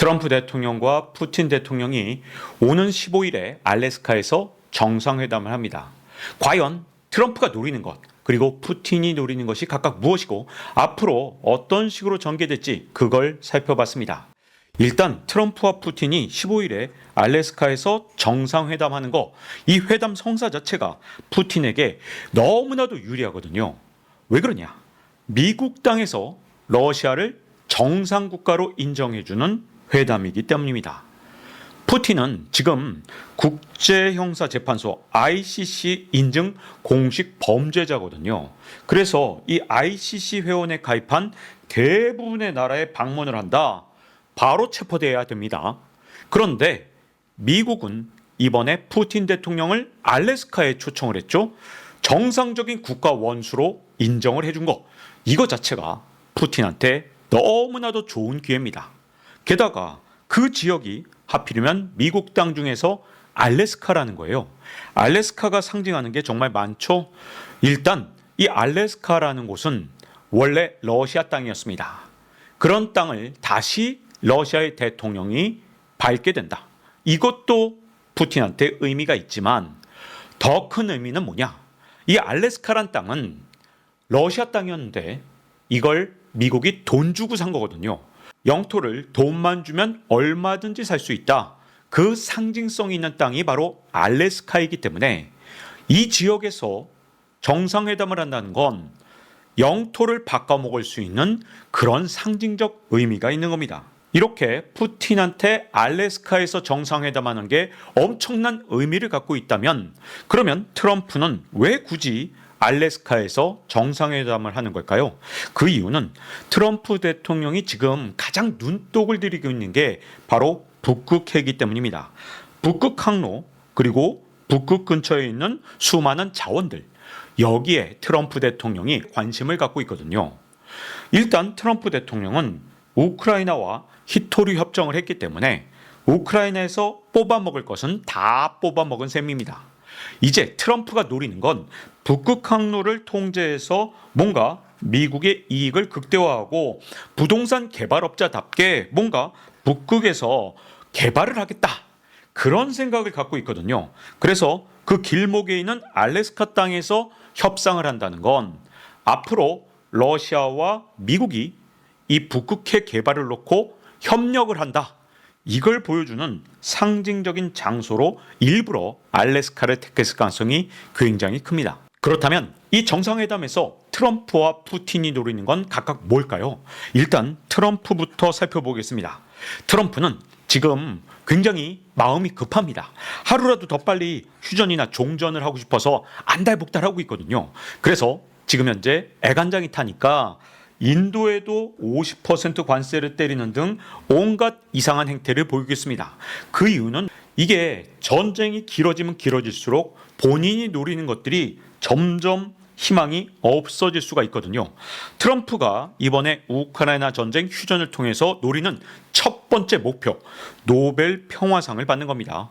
트럼프 대통령과 푸틴 대통령이 오는 15일에 알래스카에서 정상회담을 합니다. 과연 트럼프가 노리는 것, 그리고 푸틴이 노리는 것이 각각 무엇이고 앞으로 어떤 식으로 전개될지 그걸 살펴봤습니다. 일단 트럼프와 푸틴이 15일에 알래스카에서 정상회담하는 거, 이 회담 성사 자체가 푸틴에게 너무나도 유리하거든요. 왜 그러냐? 미국 땅에서 러시아를 정상국가로 인정해주는 회담이기 때문입니다. 푸틴은 지금 국제형사재판소 ICC 인증 공식 범죄자거든요. 그래서 이 ICC 회원에 가입한 대부분의 나라에 방문을 한다. 바로 체포돼야 됩니다. 그런데 미국은 이번에 푸틴 대통령을 알래스카에 초청을 했죠. 정상적인 국가 원수로 인정을 해준 거. 이거 자체가 푸틴한테 너무나도 좋은 기회입니다. 게다가 그 지역이 하필이면 미국 땅 중에서 알래스카라는 거예요. 알래스카가 상징하는 게 정말 많죠. 일단 이 알래스카라는 곳은 원래 러시아 땅이었습니다. 그런 땅을 다시 러시아의 대통령이 밟게 된다. 이것도 푸틴한테 의미가 있지만 더 큰 의미는 뭐냐? 이 알래스카란 땅은 러시아 땅이었는데 이걸 미국이 돈 주고 산 거거든요. 영토를 돈만 주면 얼마든지 살 수 있다. 그 상징성이 있는 땅이 바로 알래스카이기 때문에 이 지역에서 정상회담을 한다는 건 영토를 바꿔먹을 수 있는 그런 상징적 의미가 있는 겁니다. 이렇게 푸틴한테 알래스카에서 정상회담하는 게 엄청난 의미를 갖고 있다면 그러면 트럼프는 왜 굳이 알래스카에서 정상회담을 하는 걸까요? 그 이유는 트럼프 대통령이 지금 가장 눈독을 들이고 있는 게 바로 북극해이기 때문입니다. 북극 항로 그리고 북극 근처에 있는 수많은 자원들 여기에 트럼프 대통령이 관심을 갖고 있거든요. 일단 트럼프 대통령은 우크라이나와 히토류 협정을 했기 때문에 우크라이나에서 뽑아 먹을 것은 다 뽑아 먹은 셈입니다. 이제 트럼프가 노리는 건 북극 항로를 통제해서 뭔가 미국의 이익을 극대화하고 부동산 개발업자답게 뭔가 북극에서 개발을 하겠다. 그런 생각을 갖고 있거든요. 그래서 그 길목에 있는 알래스카 땅에서 협상을 한다는 건 앞으로 러시아와 미국이 이 북극해 개발을 놓고 협력을 한다. 이걸 보여주는 상징적인 장소로 일부러 알래스카를 택했을 가능성이 굉장히 큽니다. 그렇다면 이 정상회담에서 트럼프와 푸틴이 노리는 건 각각 뭘까요? 일단 트럼프부터 살펴보겠습니다. 트럼프는 지금 굉장히 마음이 급합니다. 하루라도 더 빨리 휴전이나 종전을 하고 싶어서 안달복달하고 있거든요. 그래서 지금 현재 애간장이 타니까 인도에도 50% 관세를 때리는 등 온갖 이상한 행태를 보이고 있습니다. 그 이유는 이게 전쟁이 길어지면 길어질수록 본인이 노리는 것들이 점점 희망이 없어질 수가 있거든요. 트럼프가 이번에 우크라이나 전쟁 휴전을 통해서 노리는 첫 번째 목표, 노벨 평화상을 받는 겁니다.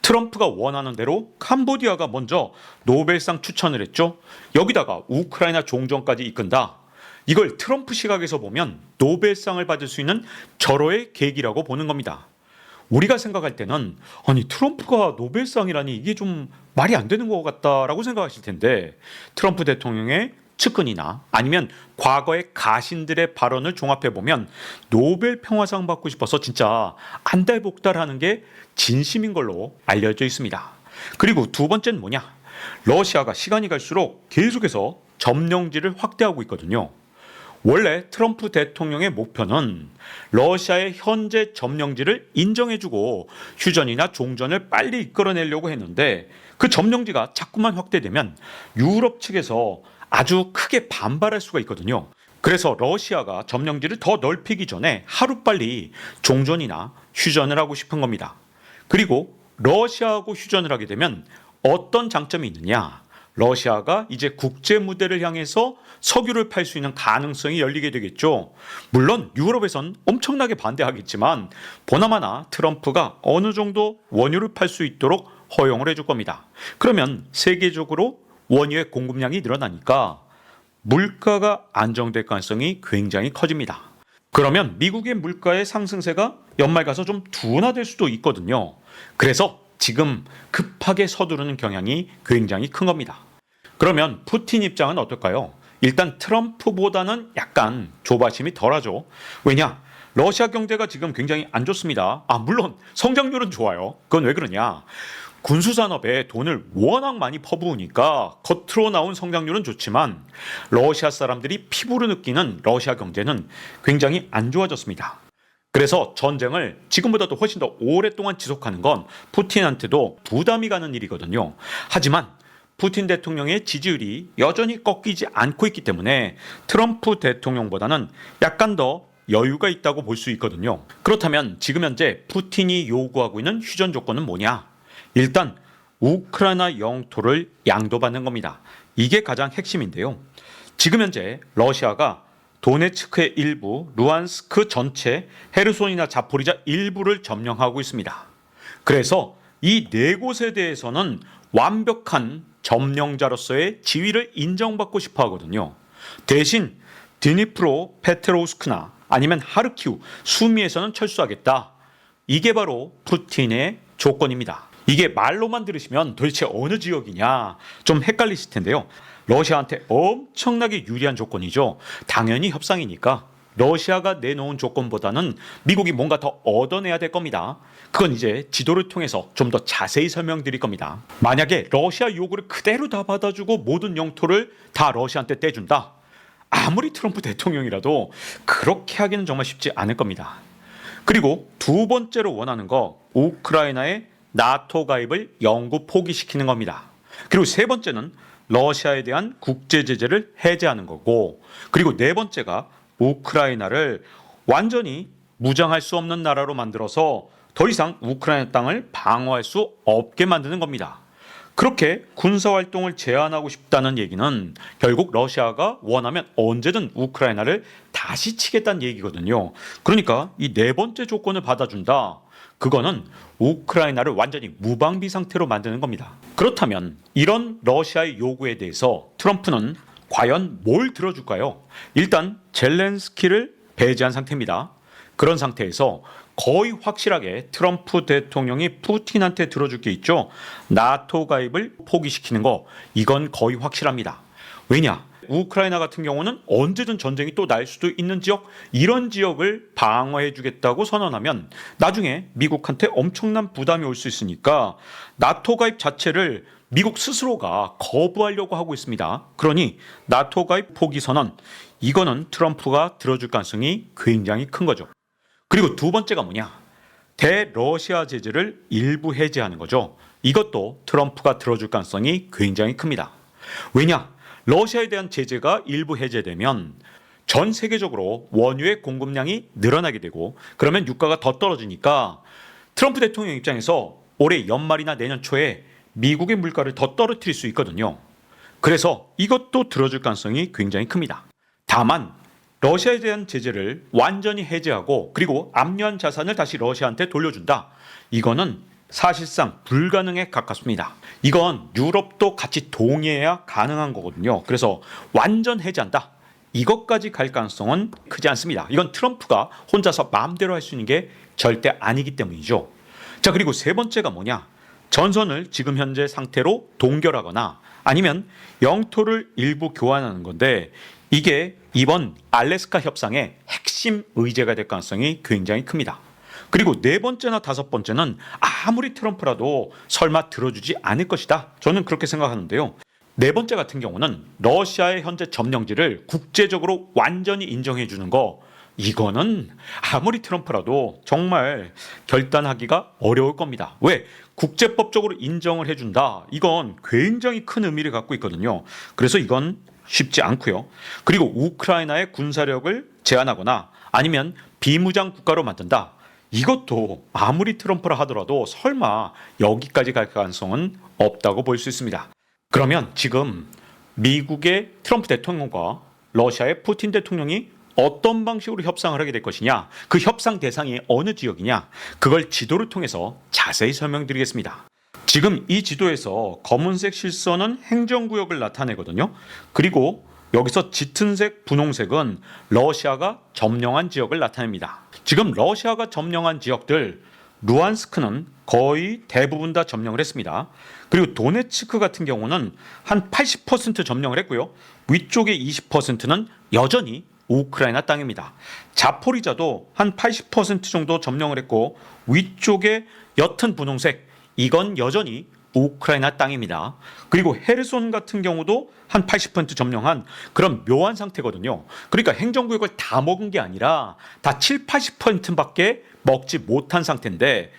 트럼프가 원하는 대로 캄보디아가 먼저 노벨상 추천을 했죠. 여기다가 우크라이나 종전까지 이끈다. 이걸 트럼프 시각에서 보면 노벨상을 받을 수 있는 절호의 계기라고 보는 겁니다. 우리가 생각할 때는 아니 트럼프가 노벨상이라니 이게 좀 말이 안 되는 것 같다라고 생각하실 텐데 트럼프 대통령의 측근이나 아니면 과거의 가신들의 발언을 종합해 보면 노벨 평화상 받고 싶어서 진짜 안달복달하는 게 진심인 걸로 알려져 있습니다. 그리고 두 번째는 뭐냐? 러시아가 시간이 갈수록 계속해서 점령지를 확대하고 있거든요. 원래 트럼프 대통령의 목표는 러시아의 현재 점령지를 인정해주고 휴전이나 종전을 빨리 이끌어내려고 했는데 그 점령지가 자꾸만 확대되면 유럽 측에서 아주 크게 반발할 수가 있거든요. 그래서 러시아가 점령지를 더 넓히기 전에 하루빨리 종전이나 휴전을 하고 싶은 겁니다. 그리고 러시아하고 휴전을 하게 되면 어떤 장점이 있느냐? 러시아가 이제 국제 무대를 향해서 석유를 팔 수 있는 가능성이 열리게 되겠죠. 물론 유럽에선 엄청나게 반대하겠지만 보나마나 트럼프가 어느 정도 원유를 팔 수 있도록 허용을 해줄 겁니다. 그러면 세계적으로 원유의 공급량이 늘어나니까 물가가 안정될 가능성이 굉장히 커집니다. 그러면 미국의 물가의 상승세가 연말 가서 좀 둔화될 수도 있거든요. 그래서 지금 급하게 서두르는 경향이 굉장히 큰 겁니다. 그러면 푸틴 입장은 어떨까요? 일단 트럼프보다는 약간 조바심이 덜하죠. 왜냐? 러시아 경제가 지금 굉장히 안 좋습니다. 아, 물론 성장률은 좋아요. 그건 왜 그러냐? 군수 산업에 돈을 워낙 많이 퍼부으니까 겉으로 나온 성장률은 좋지만 러시아 사람들이 피부로 느끼는 러시아 경제는 굉장히 안 좋아졌습니다. 그래서 전쟁을 지금보다도 훨씬 더 오랫동안 지속하는 건 푸틴한테도 부담이 가는 일이거든요. 하지만 푸틴 대통령의 지지율이 여전히 꺾이지 않고 있기 때문에 트럼프 대통령보다는 약간 더 여유가 있다고 볼 수 있거든요. 그렇다면 지금 현재 푸틴이 요구하고 있는 휴전 조건은 뭐냐? 일단 우크라이나 영토를 양도받는 겁니다. 이게 가장 핵심인데요. 지금 현재 러시아가 도네츠크의 일부, 루안스크 전체, 헤르손이나 자포리자 일부를 점령하고 있습니다. 그래서 이 네 곳에 대해서는 완벽한 점령자로서의 지위를 인정받고 싶어 하거든요. 대신 드니프로 페트로우스크나 아니면 하르키우, 수미에서는 철수하겠다. 이게 바로 푸틴의 조건입니다. 이게 말로만 들으시면 도대체 어느 지역이냐 좀 헷갈리실 텐데요. 러시아한테 엄청나게 유리한 조건이죠. 당연히 협상이니까 러시아가 내놓은 조건보다는 미국이 뭔가 더 얻어내야 될 겁니다. 그건 이제 지도를 통해서 좀 더 자세히 설명드릴 겁니다. 만약에 러시아 요구를 그대로 다 받아주고 모든 영토를 다 러시아한테 떼준다. 아무리 트럼프 대통령이라도 그렇게 하기는 정말 쉽지 않을 겁니다. 그리고 두 번째로 원하는 거 우크라이나의 나토 가입을 영구 포기시키는 겁니다. 그리고 세 번째는 러시아에 대한 국제 제재를 해제하는 거고 그리고 네 번째가 우크라이나를 완전히 무장할 수 없는 나라로 만들어서 더 이상 우크라이나 땅을 방어할 수 없게 만드는 겁니다. 그렇게 군사 활동을 제한하고 싶다는 얘기는 결국 러시아가 원하면 언제든 우크라이나를 다시 치겠다는 얘기거든요. 그러니까 이 네 번째 조건을 받아준다. 그거는 우크라이나를 완전히 무방비 상태로 만드는 겁니다. 그렇다면 이런 러시아의 요구에 대해서 트럼프는 과연 뭘 들어줄까요? 일단 젤렌스키를 배제한 상태입니다. 그런 상태에서 거의 확실하게 트럼프 대통령이 푸틴한테 들어줄 게 있죠. 나토 가입을 포기시키는 거 이건 거의 확실합니다. 왜냐? 우크라이나 같은 경우는 언제든 전쟁이 또 날 수도 있는 지역 이런 지역을 방어해 주겠다고 선언하면 나중에 미국한테 엄청난 부담이 올 수 있으니까 나토 가입 자체를 미국 스스로가 거부하려고 하고 있습니다. 그러니 나토 가입 포기 선언 이거는 트럼프가 들어줄 가능성이 굉장히 큰 거죠. 그리고 두 번째가 뭐냐? 대러시아 제재를 일부 해제하는 거죠. 이것도 트럼프가 들어줄 가능성이 굉장히 큽니다. 왜냐? 러시아에 대한 제재가 일부 해제되면 전 세계적으로 원유의 공급량이 늘어나게 되고 그러면 유가가 더 떨어지니까 트럼프 대통령 입장에서 올해 연말이나 내년 초에 미국의 물가를 더 떨어뜨릴 수 있거든요. 그래서 이것도 들어줄 가능성이 굉장히 큽니다. 다만 러시아에 대한 제재를 완전히 해제하고 그리고 압류한 자산을 다시 러시아한테 돌려준다. 이거는 사실상 불가능에 가깝습니다. 이건 유럽도 같이 동의해야 가능한 거거든요. 그래서 완전 해제한다. 이것까지 갈 가능성은 크지 않습니다. 이건 트럼프가 혼자서 마음대로 할 수 있는 게 절대 아니기 때문이죠. 자, 그리고 세 번째가 뭐냐? 전선을 지금 현재 상태로 동결하거나 아니면 영토를 일부 교환하는 건데 이게 이번 알래스카 협상의 핵심 의제가 될 가능성이 굉장히 큽니다. 그리고 네 번째나 다섯 번째는 아무리 트럼프라도 설마 들어주지 않을 것이다. 저는 그렇게 생각하는데요. 네 번째 같은 경우는 러시아의 현재 점령지를 국제적으로 완전히 인정해 주는 거 이거는 아무리 트럼프라도 정말 결단하기가 어려울 겁니다. 왜? 국제법적으로 인정을 해준다. 이건 굉장히 큰 의미를 갖고 있거든요. 그래서 이건 쉽지 않고요. 그리고 우크라이나의 군사력을 제한하거나 아니면 비무장 국가로 만든다. 이것도 아무리 트럼프라 하더라도 설마 여기까지 갈 가능성은 없다고 볼 수 있습니다. 그러면 지금 미국의 트럼프 대통령과 러시아의 푸틴 대통령이 어떤 방식으로 협상을 하게 될 것이냐, 그 협상 대상이 어느 지역이냐, 그걸 지도를 통해서 자세히 설명드리겠습니다. 지금 이 지도에서 검은색 실선은 행정구역을 나타내거든요. 그리고 여기서 짙은색, 분홍색은 러시아가 점령한 지역을 나타냅니다. 지금 러시아가 점령한 지역들 루안스크는 거의 대부분 다 점령을 했습니다. 그리고 도네츠크 같은 경우는 한 80% 점령을 했고요. 위쪽의 20%는 여전히 우크라이나 땅입니다. 자포리자도 한 80% 정도 점령을 했고 위쪽에 옅은 분홍색 이건 여전히 우크라이나 땅입니다. 그리고 헤르손 같은 경우도 한 80% 점령한 그런 묘한 상태거든요. 그러니까 행정구역을 다 먹은 게 아니라 다 7, 80%밖에 먹지 못한 상태인데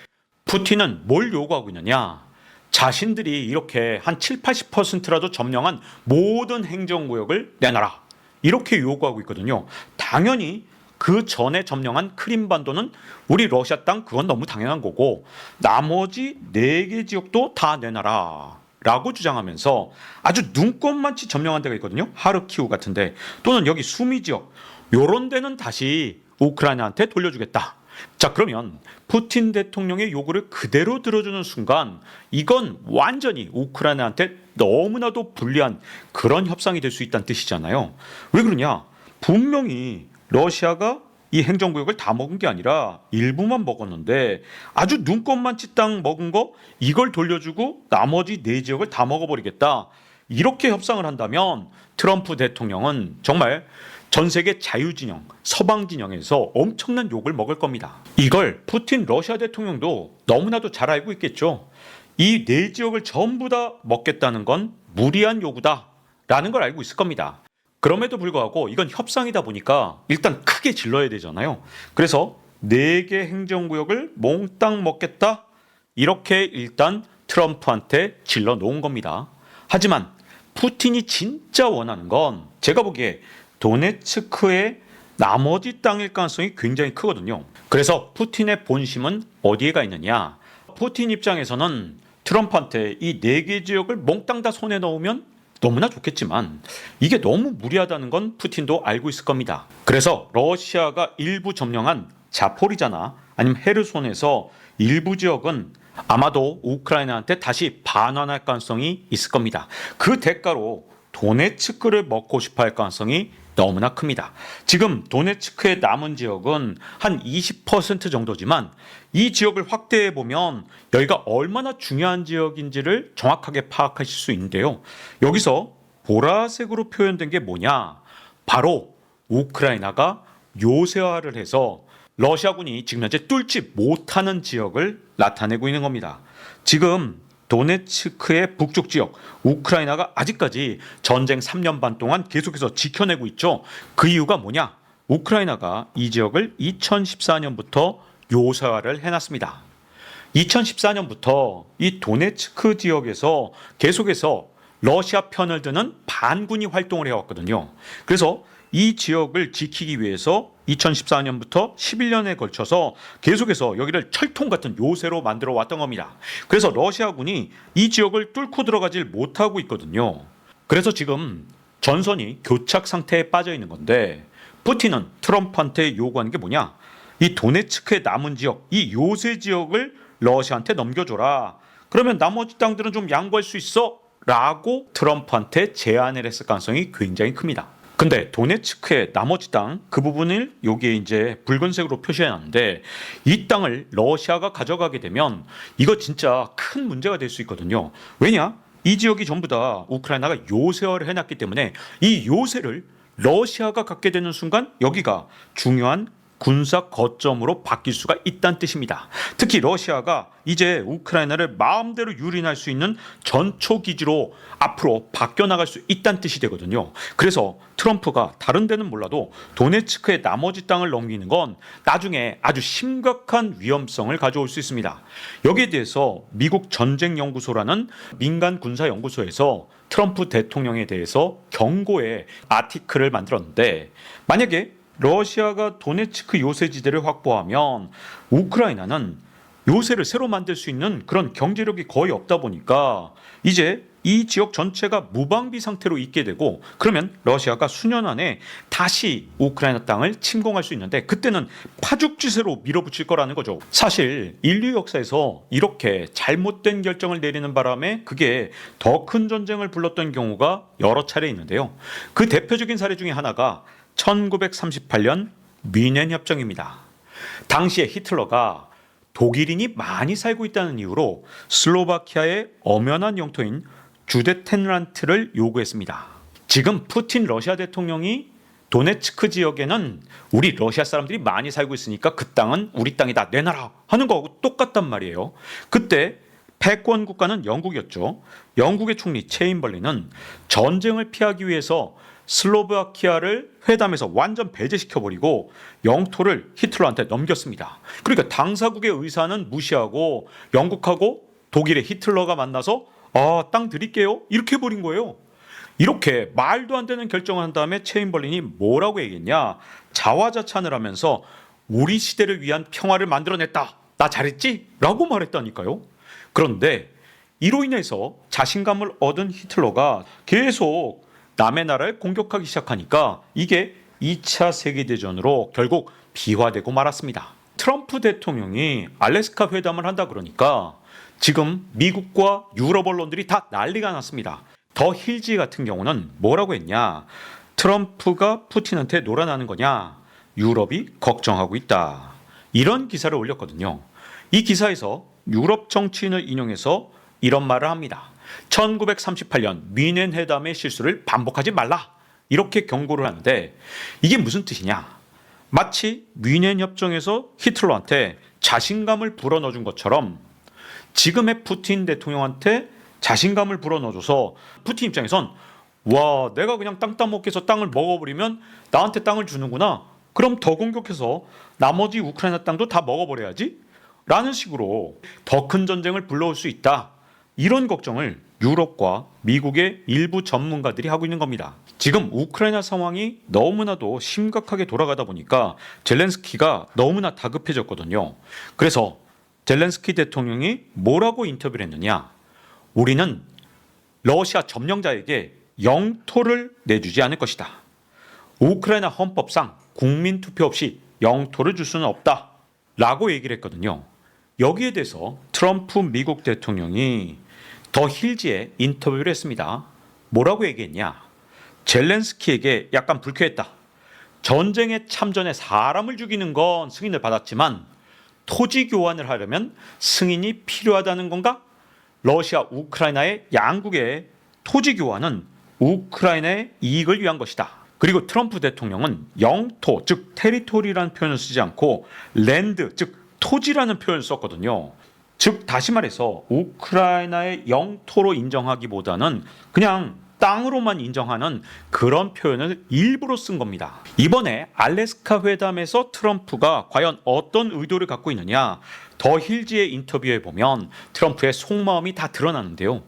푸틴은 뭘 요구하고 있느냐? 자신들이 이렇게 한 7, 80%라도 점령한 모든 행정구역을 내놔라. 이렇게 요구하고 있거든요. 당연히 그 전에 점령한 크림반도는 우리 러시아 땅 그건 너무 당연한 거고 나머지 네 개 지역도 다 내놔라. 라고 주장하면서 아주 눈꼽만치 점령한 데가 있거든요. 하르키우 같은데 또는 여기 수미 지역 요런 데는 다시 우크라이나한테 돌려주겠다. 자 그러면 푸틴 대통령의 요구를 그대로 들어주는 순간 이건 완전히 우크라이나한테 너무나도 불리한 그런 협상이 될 수 있다는 뜻이잖아요. 왜 그러냐? 분명히 러시아가 이 행정구역을 다 먹은 게 아니라 일부만 먹었는데 아주 눈꼽만치 땅 먹은 거 이걸 돌려주고 나머지 네 지역을 다 먹어버리겠다. 이렇게 협상을 한다면 트럼프 대통령은 정말 전 세계 자유진영, 서방진영에서 엄청난 욕을 먹을 겁니다. 이걸 푸틴 러시아 대통령도 너무나도 잘 알고 있겠죠. 이 네 지역을 전부 다 먹겠다는 건 무리한 요구다. 라는 걸 알고 있을 겁니다. 그럼에도 불구하고 이건 협상이다 보니까 일단 크게 질러야 되잖아요. 그래서 네 개 행정구역을 몽땅 먹겠다. 이렇게 일단 트럼프한테 질러 놓은 겁니다. 하지만 푸틴이 진짜 원하는 건 제가 보기에 도네츠크의 나머지 땅일 가능성이 굉장히 크거든요. 그래서 푸틴의 본심은 어디에 가 있느냐? 푸틴 입장에서는 트럼프한테 이 네 개 지역을 몽땅 다 손에 넣으면 너무나 좋겠지만 이게 너무 무리하다는 건 푸틴도 알고 있을 겁니다. 그래서 러시아가 일부 점령한 자포리자나 아니면 헤르손에서 일부 지역은 아마도 우크라이나한테 다시 반환할 가능성이 있을 겁니다. 그 대가로 도네츠크를 먹고 싶어 할 가능성이 너무나 큽니다. 지금 도네츠크의 남은 지역은 한 20% 정도지만 이 지역을 확대해 보면 여기가 얼마나 중요한 지역인지를 정확하게 파악하실 수 있는데요. 여기서 보라색으로 표현된 게 뭐냐? 바로 우크라이나가 요새화를 해서 러시아군이 지금 현재 뚫지 못하는 지역을 나타내고 있는 겁니다. 지금 도네츠크의 북쪽 지역 우크라이나가 아직까지 전쟁 3년 반 동안 계속해서 지켜내고 있죠. 그 이유가 뭐냐? 우크라이나가 이 지역을 2014년부터 요새화를 해놨습니다. 2014년부터 이 도네츠크 지역에서 계속해서 러시아 편을 드는 반군이 활동을 해왔거든요. 그래서 이 지역을 지키기 위해서 2014년부터 11년에 걸쳐서 계속해서 여기를 철통 같은 요새로 만들어 왔던 겁니다. 그래서 러시아군이 이 지역을 뚫고 들어가질 못하고 있거든요. 그래서 지금 전선이 교착 상태에 빠져 있는 건데 푸틴은 트럼프한테 요구하는 게 뭐냐? 이 도네츠크의 남은 지역, 이 요새 지역을 러시아한테 넘겨줘라. 그러면 나머지 땅들은 좀 양보할 수 있어? 라고 트럼프한테 제안을 했을 가능성이 굉장히 큽니다. 근데 도네츠크의 나머지 땅 그 부분을 여기에 이제 붉은색으로 표시해 놨는데 이 땅을 러시아가 가져가게 되면 이거 진짜 큰 문제가 될 수 있거든요. 왜냐? 이 지역이 전부 다 우크라이나가 요새화를 해놨기 때문에 이 요새를 러시아가 갖게 되는 순간 여기가 중요한 군사 거점으로 바뀔 수가 있다는 뜻입니다. 특히 러시아가 이제 우크라이나를 마음대로 유린할 수 있는 전초 기지로 앞으로 바뀌어 나갈 수 있다는 뜻이 되거든요. 그래서 트럼프가 다른 데는 몰라도 도네츠크의 나머지 땅을 넘기는 건 나중에 아주 심각한 위험성을 가져올 수 있습니다. 여기에 대해서 미국 전쟁 연구소라는 민간 군사 연구소에서 트럼프 대통령에 대해서 경고의 아티클을 만들었는데 만약에 러시아가 도네츠크 요새 지대를 확보하면 우크라이나는 요새를 새로 만들 수 있는 그런 경제력이 거의 없다 보니까 이제 이 지역 전체가 무방비 상태로 있게 되고 그러면 러시아가 수년 안에 다시 우크라이나 땅을 침공할 수 있는데 그때는 파죽지세로 밀어붙일 거라는 거죠. 사실 인류 역사에서 이렇게 잘못된 결정을 내리는 바람에 그게 더 큰 전쟁을 불렀던 경우가 여러 차례 있는데요. 그 대표적인 사례 중에 하나가 1938년 미넨 협정입니다. 당시에 히틀러가 독일인이 많이 살고 있다는 이유로 슬로바키아의 엄연한 영토인 주데텐란트를 요구했습니다. 지금 푸틴 러시아 대통령이 도네츠크 지역에는 우리 러시아 사람들이 많이 살고 있으니까 그 땅은 우리 땅이다 내놔라 하는 거하고 똑같단 말이에요. 그때 패권 국가는 영국이었죠. 영국의 총리 체인벌린은 전쟁을 피하기 위해서 슬로바키아를 회담에서 완전 배제시켜버리고 영토를 히틀러한테 넘겼습니다. 그러니까 당사국의 의사는 무시하고 영국하고 독일의 히틀러가 만나서 아, 땅 드릴게요. 이렇게 해버린 거예요. 이렇게 말도 안 되는 결정을 한 다음에 체인벌린이 뭐라고 얘기했냐? 자화자찬을 하면서 우리 시대를 위한 평화를 만들어냈다. 나 잘했지? 라고 말했다니까요. 그런데 이로 인해서 자신감을 얻은 히틀러가 계속 남의 나라를 공격하기 시작하니까 이게 2차 세계대전으로 결국 비화되고 말았습니다. 트럼프 대통령이 알래스카 회담을 한다 그러니까 지금 미국과 유럽 언론들이 다 난리가 났습니다. 더 힐지 같은 경우는 뭐라고 했냐? 트럼프가 푸틴한테 놀아나는 거냐? 유럽이 걱정하고 있다. 이런 기사를 올렸거든요. 이 기사에서 유럽 정치인을 인용해서 이런 말을 합니다. 1938년 미넨 회담의 실수를 반복하지 말라. 이렇게 경고를 하는데 이게 무슨 뜻이냐? 마치 미넨 협정에서 히틀러한테 자신감을 불어넣어 준 것처럼 지금의 푸틴 대통령한테 자신감을 불어넣어줘서 푸틴 입장에선 와 내가 그냥 땅 따먹게서 땅을 먹어버리면 나한테 땅을 주는구나 그럼 더 공격해서 나머지 우크라이나 땅도 다 먹어버려야지 라는 식으로 더 큰 전쟁을 불러올 수 있다 이런 걱정을 유럽과 미국의 일부 전문가들이 하고 있는 겁니다. 지금 우크라이나 상황이 너무나도 심각하게 돌아가다 보니까 젤렌스키가 너무나 다급해졌거든요. 그래서 젤렌스키 대통령이 뭐라고 인터뷰를 했느냐? 우리는 러시아 점령자에게 영토를 내주지 않을 것이다. 우크라이나 헌법상 국민 투표 없이 영토를 줄 수는 없다. 라고 얘기를 했거든요. 여기에 대해서 트럼프 미국 대통령이 더 힐지에 인터뷰를 했습니다. 뭐라고 얘기했냐? 젤렌스키에게 약간 불쾌했다. 전쟁에 참전해 사람을 죽이는 건 승인을 받았지만 토지 교환을 하려면 승인이 필요하다는 건가? 러시아, 우크라이나의 양국의 토지 교환은 우크라이나의 이익을 위한 것이다. 그리고 트럼프 대통령은 영토, 즉 테리토리라는 표현을 쓰지 않고 랜드, 즉 토지라는 표현을 썼거든요. 즉 다시 말해서 우크라이나의 영토로 인정하기보다는 그냥 땅으로만 인정하는 그런 표현을 일부러 쓴 겁니다. 이번에 알래스카 회담에서 트럼프가 과연 어떤 의도를 갖고 있느냐? 더 힐지의 인터뷰에 보면 트럼프의 속마음이 다 드러나는데요.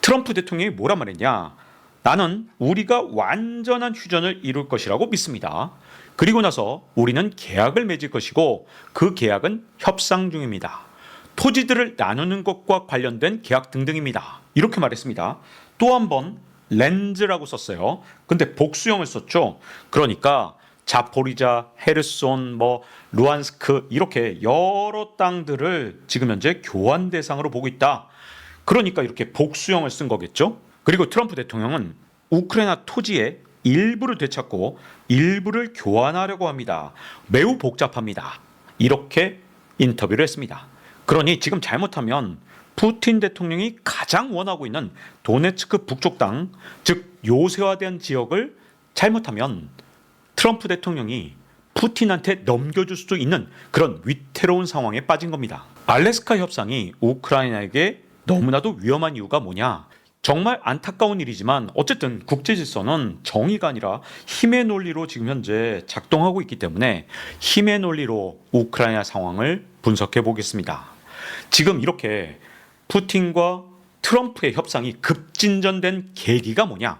트럼프 대통령이 뭐라 말했냐? 나는 우리가 완전한 휴전을 이룰 것이라고 믿습니다. 그리고 나서 우리는 계약을 맺을 것이고 그 계약은 협상 중입니다. 토지들을 나누는 것과 관련된 계약 등등입니다. 이렇게 말했습니다. 또 한 번 렌즈라고 썼어요. 근데 복수형을 썼죠. 그러니까 자포리자, 헤르손, 뭐 루안스크 이렇게 여러 땅들을 지금 현재 교환 대상으로 보고 있다. 그러니까 이렇게 복수형을 쓴 거겠죠. 그리고 트럼프 대통령은 우크라이나 토지의 일부를 되찾고 일부를 교환하려고 합니다. 매우 복잡합니다. 이렇게 인터뷰를 했습니다. 그러니 지금 잘못하면 푸틴 대통령이 가장 원하고 있는 도네츠크 북쪽 땅, 즉 요새화된 지역을 잘못하면 트럼프 대통령이 푸틴한테 넘겨줄 수도 있는 그런 위태로운 상황에 빠진 겁니다. 알래스카 협상이 우크라이나에게 너무나도 위험한 이유가 뭐냐? 정말 안타까운 일이지만 어쨌든 국제 질서는 정의가 아니라 힘의 논리로 지금 현재 작동하고 있기 때문에 힘의 논리로 우크라이나 상황을 분석해 보겠습니다. 지금 이렇게 푸틴과 트럼프의 협상이 급진전된 계기가 뭐냐?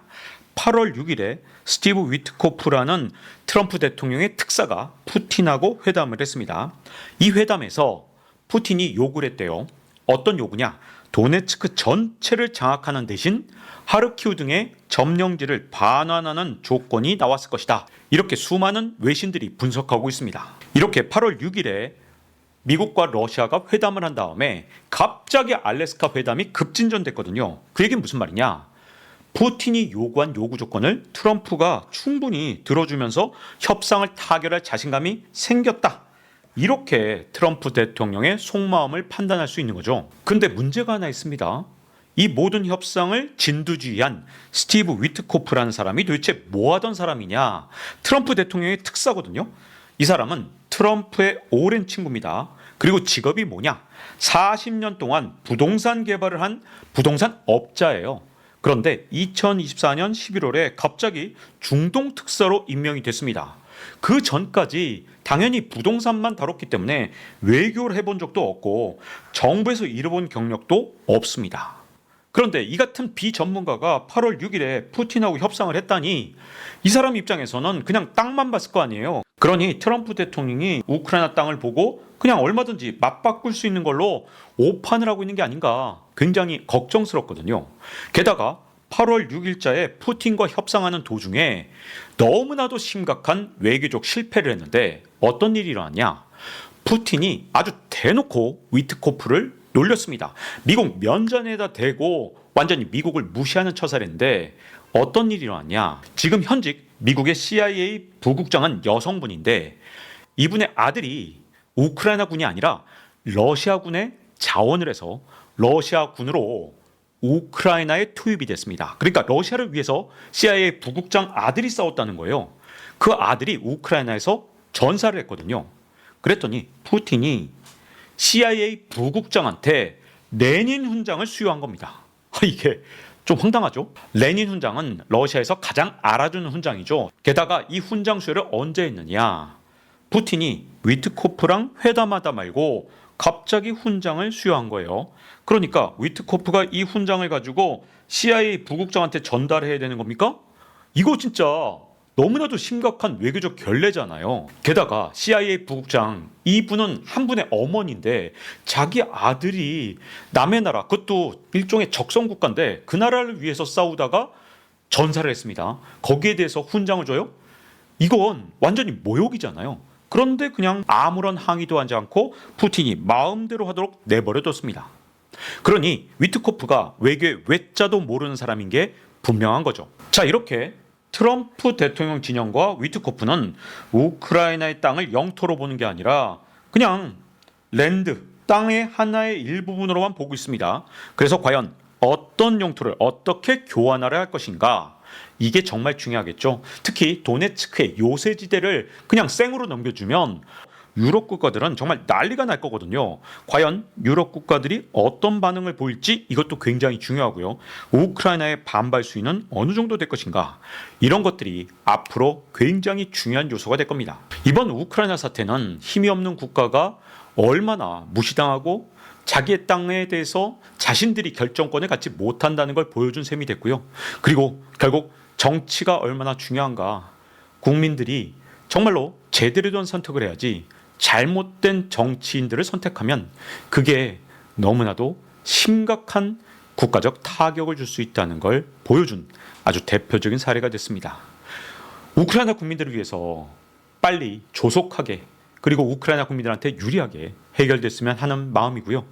8월 6일에 스티브 위트코프라는 트럼프 대통령의 특사가 푸틴하고 회담을 했습니다. 이 회담에서 푸틴이 요구를 했대요. 어떤 요구냐? 도네츠크 전체를 장악하는 대신 하르키우 등의 점령지를 반환하는 조건이 나왔을 것이다. 이렇게 수많은 외신들이 분석하고 있습니다. 이렇게 8월 6일에 미국과 러시아가 회담을 한 다음에 갑자기 알래스카 회담이 급진전됐거든요. 그 얘기는 무슨 말이냐? 푸틴이 요구한 요구 조건을 트럼프가 충분히 들어주면서 협상을 타결할 자신감이 생겼다. 이렇게 트럼프 대통령의 속마음을 판단할 수 있는 거죠. 근데 문제가 하나 있습니다. 이 모든 협상을 진두지휘한 스티브 위트코프라는 사람이 도대체 뭐 하던 사람이냐? 트럼프 대통령의 특사거든요. 이 사람은 트럼프의 오랜 친구입니다. 그리고 직업이 뭐냐? 40년 동안 부동산 개발을 한 부동산 업자예요. 그런데 2024년 11월에 갑자기 중동 특사로 임명이 됐습니다. 그 전까지 당연히 부동산만 다뤘기 때문에 외교를 해본 적도 없고 정부에서 일해본 경력도 없습니다. 그런데 이 같은 비전문가가 8월 6일에 푸틴하고 협상을 했다니 이 사람 입장에서는 그냥 땅만 봤을 거 아니에요. 그러니 트럼프 대통령이 우크라이나 땅을 보고 그냥 얼마든지 맞바꿀 수 있는 걸로 오판을 하고 있는 게 아닌가 굉장히 걱정스럽거든요. 게다가 8월 6일자에 푸틴과 협상하는 도중에 너무나도 심각한 외교적 실패를 했는데 어떤 일이 일어났냐? 푸틴이 아주 대놓고 위트코프를 놀렸습니다. 미국 면전에다 대고 완전히 미국을 무시하는 처사를 했는데 어떤 일이 일어났냐? 지금 현직 미국의 CIA 부국장은 여성분인데 이분의 아들이 우크라이나 군이 아니라 러시아 군에 자원을 해서 러시아 군으로 우크라이나에 투입이 됐습니다. 그러니까 러시아를 위해서 CIA 부국장 아들이 싸웠다는 거예요. 그 아들이 우크라이나에서 전사를 했거든요. 그랬더니 푸틴이 CIA 부국장한테 레닌 훈장을 수여한 겁니다. 이게 좀 황당하죠? 레닌 훈장은 러시아에서 가장 알아주는 훈장이죠. 게다가 이 훈장 수여를 언제 했느냐? 푸틴이 위트코프랑 회담하다 말고 갑자기 훈장을 수여한 거예요. 그러니까 위트코프가 이 훈장을 가지고 CIA 부국장한테 전달해야 되는 겁니까? 이거 진짜 너무나도 심각한 외교적 결례잖아요. 게다가 CIA 부국장 이분은 한 분의 어머니인데 자기 아들이 남의 나라 그것도 일종의 적성 국가인데 그 나라를 위해서 싸우다가 전사를 했습니다. 거기에 대해서 훈장을 줘요? 이건 완전히 모욕이잖아요. 그런데 그냥 아무런 항의도 하지 않고 푸틴이 마음대로 하도록 내버려뒀습니다. 그러니 위트코프가 외교의 외자도 모르는 사람인 게 분명한 거죠. 자, 이렇게 트럼프 대통령 진영과 위트코프는 우크라이나의 땅을 영토로 보는 게 아니라 그냥 랜드, 땅의 하나의 일부분으로만 보고 있습니다. 그래서 과연 어떤 영토를 어떻게 교환하려 할 것인가? 이게 정말 중요하겠죠. 특히 도네츠크의 요새 지대를 그냥 생으로 넘겨주면 유럽 국가들은 정말 난리가 날 거거든요. 과연 유럽 국가들이 어떤 반응을 보일지 이것도 굉장히 중요하고요. 우크라이나의 반발 수위는 어느 정도 될 것인가? 이런 것들이 앞으로 굉장히 중요한 요소가 될 겁니다. 이번 우크라이나 사태는 힘이 없는 국가가 얼마나 무시당하고 자기의 땅에 대해서 자신들이 결정권을 갖지 못한다는 걸 보여준 셈이 됐고요. 그리고 결국 정치가 얼마나 중요한가. 국민들이 정말로 제대로 된 선택을 해야지 잘못된 정치인들을 선택하면 그게 너무나도 심각한 국가적 타격을 줄 수 있다는 걸 보여준 아주 대표적인 사례가 됐습니다. 우크라이나 국민들을 위해서 빨리 조속하게 그리고 우크라이나 국민들한테 유리하게 해결됐으면 하는 마음이고요.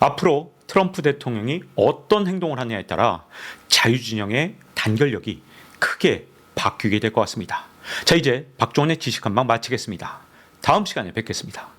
앞으로 트럼프 대통령이 어떤 행동을 하느냐에 따라 자유진영의 단결력이 크게 바뀌게 될 것 같습니다. 자, 이제 박종원의 지식 한방 마치겠습니다. 다음 시간에 뵙겠습니다.